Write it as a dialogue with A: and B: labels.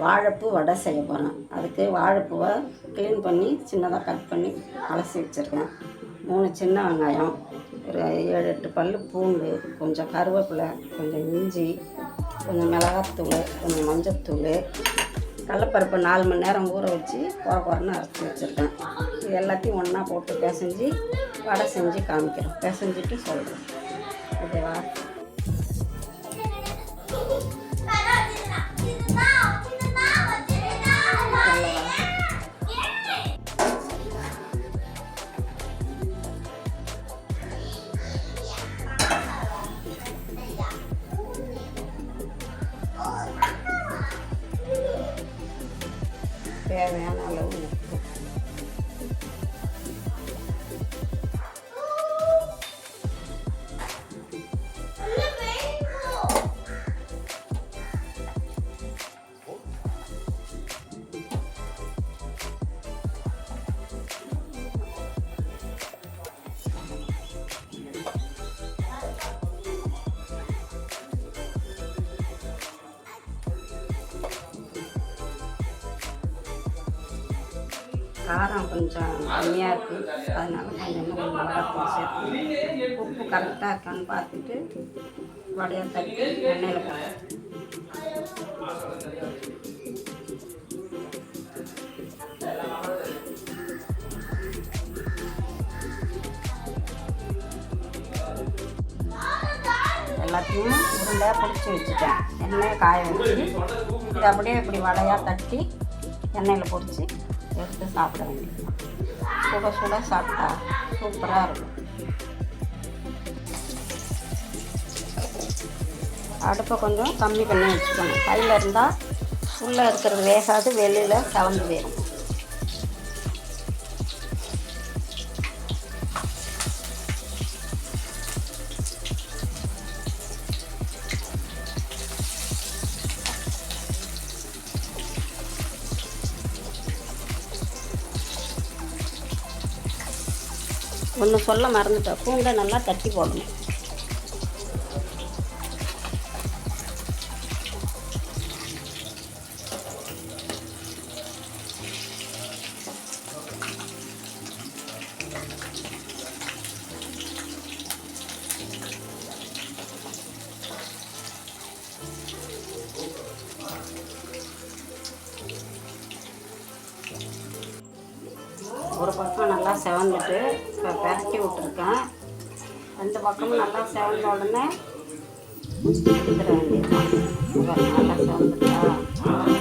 A: வாழைப்பூ வடை செய்ய போகிறேன் அதுக்கு வாழைப்பூவை க்ளீன் பண்ணி சின்னதாக கட் பண்ணி அலசி வச்சுருக்கேன். மூணு சின்ன வெங்காயம் ஒரு ஏழு எட்டு பல் பூண்டு கொஞ்சம் கருவேப்பிலை கொஞ்சம் இஞ்சி கொஞ்சம் மிளகாத்தூள் கொஞ்சம் மஞ்சத்தூள் கடலப்பருப்பு நாலு மணி நேரம் ஊற வச்சு குறை குறைன்னு அரைச்சி வச்சுருக்கேன். இது எல்லாத்தையும் ஒன்றா போட்டு பிசைஞ்சு வடை செஞ்சு காமிக்கிறேன். பிசைஞ்சிட்டு சொல்கிறேன் ஓகேவா? தேவையான அளவு உப்பு. காரம் கொஞ்சம் கம்மியாக இருக்குது அதனால கொஞ்சம் கொஞ்சம் மிளகாத்தூள் சேர்த்து உப்பு கரெக்டாக இருக்கான்னு பார்த்துட்டு வடையை தட்டி எண்ணெயில் எல்லாத்தையும் உருண்டை பிடிச்சி வச்சுட்டேன். எண்ணெயை காய வச்சு இது அப்படியே இப்படி வடையாக தட்டி எண்ணெயில் பிடிச்சி எடுத்து சாப்பிடுங்க சுட சுட சாப்பிட்டா சூப்பராக இருக்கும் அடுப்பை கொஞ்சம் கம்மி பண்ணி வச்சுக்கணும். கையில் இருந்தால் உள்ளே இருக்கிறது வேகாது வெளியில் கலந்து போயிடும் ஒன்று சொல்ல மறந்துட்டேன். பூண்டை நல்லா தட்டி போடணும். ஒரு பக்கம் நல்லா செவந்துட்டு இப்போ பெரட்டி விட்ருக்கேன் ரெண்டு பக்கமும் நல்லா செவந்த உடனே எடுத்துட வேண்டியது நல்லா செவந்துட்டா?